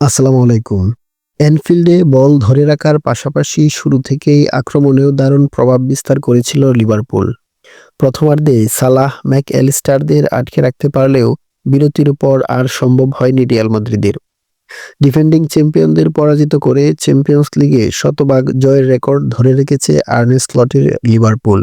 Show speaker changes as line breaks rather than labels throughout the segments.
আসসালামু আলাইকুম। এনফিল্ডে বল ধরে রাখার পাশাপাশি শুরু থেকেই আক্রমণেও দারুণ প্রভাব বিস্তার করেছিল লিভারপুল। প্রথমার্ধে সালাহ ম্যাক অ্যালিস্টারদের আটকে রাখতে পারলেও বিরতির পর আর সম্ভব হয়নি রিয়াল মাদ্রিদের। ডিফেন্ডিং চ্যাম্পিয়নদের পরাজিত করে চ্যাম্পিয়ন্স লিগে শতভাগ জয়ের রেকর্ড ধরে রেখেছে আর্নেস স্লটের লিভারপুল।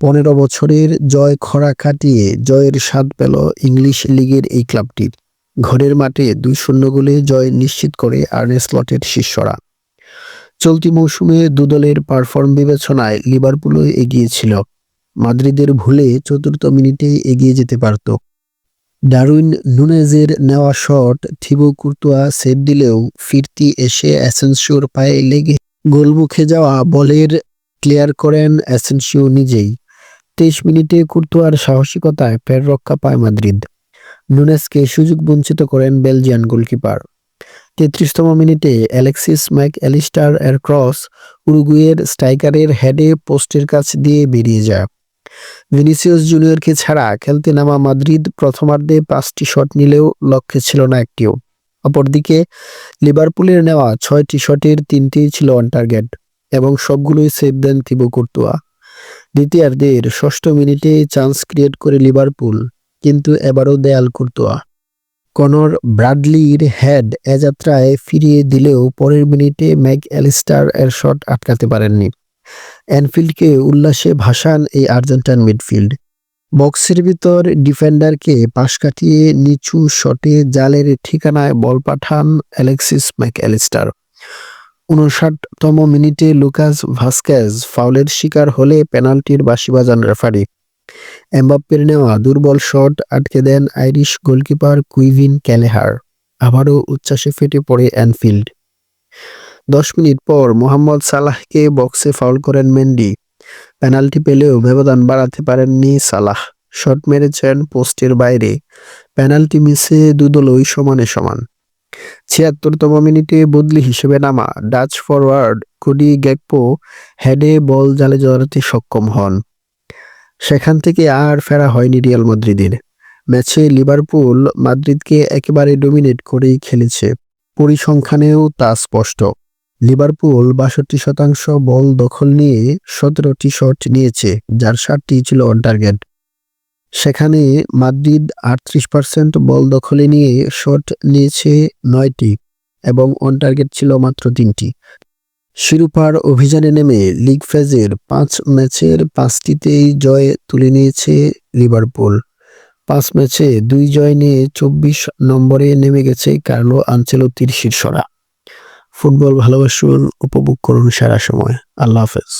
পনেরো বছরের জয় খরা কাটিয়ে জয়ের স্বাদ পেল ইংলিশ লিগের এই ক্লাবটির ঘরের মাঠে দুই শূন্য গোলে জয় নিশ্চিত করে আর্নে স্লটের শিষ্যরা। চলতি মৌসুমে দুদলের পারফর্ম বিবেচনায় লিভারপুলও এগিয়ে ছিল মাদ্রিদের ভুলে চতুর্থ মিনিটে এগিয়ে যেতে পারত। ডারউইন নুনেজের নেওয়া শট থিবো কুর্তুয়া সেভ দিলেও ফিরতি এসে অ্যাসেন্সিওর পায়ে লেগে গোলমুখে যাওয়া বলের ক্লিয়ার করেন অ্যাসেন্সিও নিজেই। তেইশ মিনিটে কুর্তুয়ার সাহসিকতায় পের রক্ষা পায় মাদ্রিদ। নুনেসকে সুযোগ বঞ্চিত করেন বেলজিয়ান গোলকিপার। তেত্রিশতম মিনিটে অ্যালেক্সিস ম্যাক অ্যালিস্টার এর ক্রস উরুগুয়ের স্ট্রাইকারের হেডে পোস্টের কাছ দিয়ে বেরিয়ে যায়। ভিনিসিয়াস জুনিয়রকে ছাড়া খেলতে নামা মাদ্রিদ প্রথমার্ধে পাঁচটি শট নিলেও লক্ষ্যে ছিল না একটিও। অপরদিকে লিভারপুলের নেওয়া ছয়টি শটের তিনটি ছিল অন টার্গেট এবং সবগুলোই সেভ দেন তিবো কুর্তুয়া। দ্বিতীয়ার্ধের ষষ্ঠ মিনিটে চান্স ক্রিয়েট করে লিভারপুল কিন্তু এবারও দেয়াল কুর্তোয়া। কনর ব্রাডলির হেড এ যাত্রায় ফিরিয়ে দিলেও পরের মিনিটে ম্যাক অ্যালিস্টার এর শট আটকাতে পারেননি। অ্যানফিল্ডকে উল্লাসে ভাসান এই আর্জেন্টাইন মিডফিল্ড। বক্সের ভিতর ডিফেন্ডারকে পাশ কাটিয়ে নিচু শটে জালের ঠিকানায় বল পাঠান অ্যালেক্সিস ম্যাক অ্যালিস্টার। উনষাটতম মিনিটে লুকাস ভাস্কেজ ফাউলের শিকার হলে পেনাল্টির বাসি বাজান রেফারি। এমবাপ্পের নেওয়া দুর্বল শট আটকে দেন আইরিশ গোলকিপার কুইভিন ক্যালেহার। আবারও উচ্ছ্বাসে ফেটে পড়ে অ্যানফিল্ড। দশ মিনিট পর মোহাম্মদ সালাহকে বক্সে ফাউল করেন মেন্ডি। পেনাল্টি পেলেও ব্যবধান বাড়াতে পারেননি সালাহ। শট মেরেছেন পোস্টের বাইরে। পেনাল্টি মিসে দুদলই সমানে সমান। ছিয়াত্তরতম মিনিটে বদলি হিসেবে নামা ডাচ ফরওয়ার্ড কুডি গ্যাকপো হেডে বল জালে জড়াতে সক্ষম হন। সেখান থেকে আর ফেরা হয়নি রিয়াল মাদ্রিদের। ম্যাচে লিভারপুল মাদ্রিদকে একেবারে ডোমিনেট করেই খেলেছে। পরিসংখ্যানেও তা স্পষ্ট। লিভারপুল বাষট্টি শতাংশ বল দখল নিয়ে সতেরোটি শট নিয়েছে, যার ষাটটি ছিল অন টার্গেট সেখানে মাদ্রিদ আটত্রিশ পার্সেন্ট বল দখলে নিয়ে শট নিয়েছে নয়টি এবং অন টার্গেট ছিল মাত্র তিনটি। শিরোপার অভিযানে নেমে লিগ ফেজের পাঁচ ম্যাচের পাঁচটিতেই জয় তুলে নিয়েছে লিভারপুল। পাঁচ ম্যাচে দুই জয় নিয়ে চব্বিশ নম্বরে নেমে গেছে কার্লো আঞ্চেলতির শীর্ষরা ফুটবল ভালোবাসুন, উপভোগ করুন সারা সময়। আল্লাহ হাফেজ।